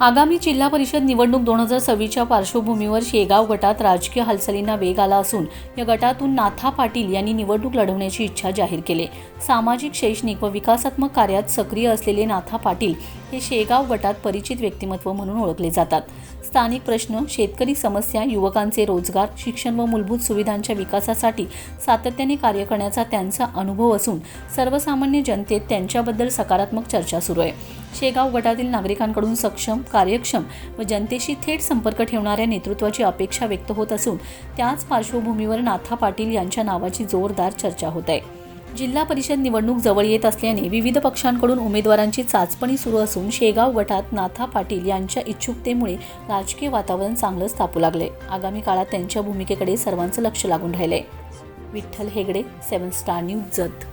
आगामी जिल्हा परिषद निवडणूक दोन हजार सव्वीसच्या पार्श्वभूमीवर शेगाव गटात राजकीय हालचालींना वेग आला असून या गटातून नाथा पाटील यांनी निवडणूक लढवण्याची इच्छा जाहीर केली. सामाजिक शैक्षणिक व विकासात्मक कार्यात सक्रिय असलेले नाथा पाटील हे शेगाव गटात परिचित व्यक्तिमत्व म्हणून ओळखले जातात. स्थानिक प्रश्न शेतकरी समस्या युवकांचे रोजगार शिक्षण व मूलभूत सुविधांच्या विकासासाठी सातत्याने कार्य करण्याचा त्यांचा अनुभव असून सर्वसामान्य जनतेत त्यांच्याबद्दल सकारात्मक चर्चा सुरू आहे. शेगाव गटातील नागरिकांकडून सक्षम कार्यक्षम व जनतेशी थेट संपर्क ठेवणाऱ्या नेतृत्वाची अपेक्षा व्यक्त होत असून त्याच पार्श्वभूमीवर नाथा पाटील यांच्या नावाची जोरदार चर्चा होत आहे. जिल्हा परिषद निवडणूक जवळ येत असल्याने विविध पक्षांकडून उमेदवारांची चाचपणी सुरू असून शेगाव गटात नाथा पाटील यांच्या इच्छुकतेमुळे राजकीय वातावरण चांगलंच तापू लागले. आगामी काळात त्यांच्या भूमिकेकडे सर्वांचं लक्ष लागून राहिले Vitthal Hegde seven star news Jath.